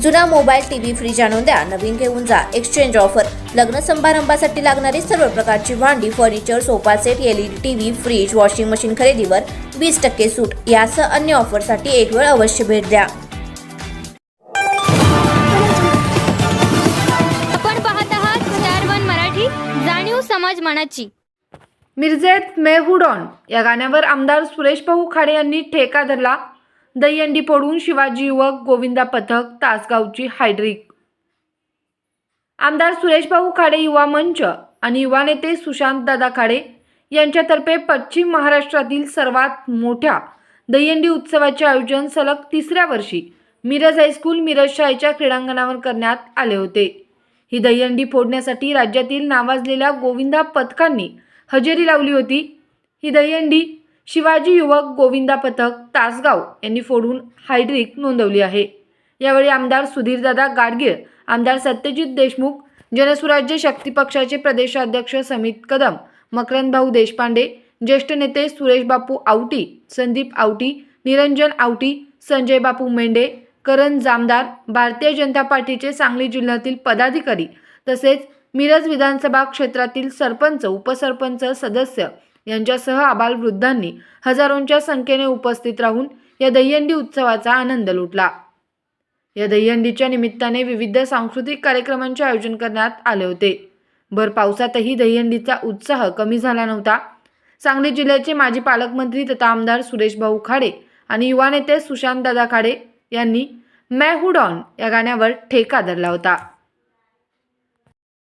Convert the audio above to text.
जुना mobile TV fridge आणून द्या. नवीन घेऊन जा. एक्सचेंज ऑफर लग्न समारंभासाठी लागणारी सर्व प्रकारची भांडी furniture sofa set LED TV fridge washing machine खरेदीवर वीस टक्के सूट. यासह अन्य ऑफरसाठी एक वेळ अवश्य भेट द्या. आपण पाहत आहात स्टार वन मराठी जाणीव समाज मनाची. मिरजेत मेहुडॉन या गाण्यावर आमदार सुरेश भाऊ खाडे यांनी ठेका धरला. दहीहंडी फोडून शिवाजी युवक गोविंदा पथक तासगावची हायड्रिक. आमदार सुरेशभाऊ खाडे युवा मंच आणि युवा नेते सुशांत दादा खाडे यांच्यातर्फे पश्चिम महाराष्ट्रातील सर्वात मोठ्या दहीहंडी उत्सवाचे आयोजन सलग तिसऱ्या वर्षी मिरज हायस्कूल मिरज शाळेच्या क्रीडांगणावर करण्यात आले होते. ही दहीहंडी फोडण्यासाठी राज्यातील नावाजलेल्या गोविंदा पथकांनी हजेरी लावली होती. ही दहीहंडी शिवाजी युवक गोविंदा पथक तासगाव यांनी फोडून हायड्रिक नोंदवली आहे. यावेळी आमदार सुधीरदादा गाडगीळ आमदार सत्यजित देशमुख जनसुराज्य शक्ती पक्षाचे प्रदेशाध्यक्ष समित कदम मकरंदभाऊ देशपांडे ज्येष्ठ नेते सुरेश बापू आवटी संदीप आवटी निरंजन आवटी संजय बापू मेंढे करण जामदार भारतीय जनता पार्टीचे सांगली जिल्ह्यातील पदाधिकारी तसेच मिरज विधानसभा क्षेत्रातील सरपंच उपसरपंच सदस्य यांच्यासह आबालवृद्धांनी हजारोंच्या संख्येने उपस्थित राहून या दहीहंडी उत्सवाचा आनंद लुटला. या दहीहंडीच्या निमित्ताने विविध सांस्कृतिक कार्यक्रमांचे आयोजन करण्यात आले होते. भर पावसातही दहीहंडीचा उत्साह कमी झाला नव्हता. सांगली जिल्ह्याचे माजी पालकमंत्री तथा आमदार सुरेश भाऊ खाडे आणि युवा नेते सुशांत दादा खाडे यांनी मॅ हुडॉन या गाण्यावर ठेका धरला होता.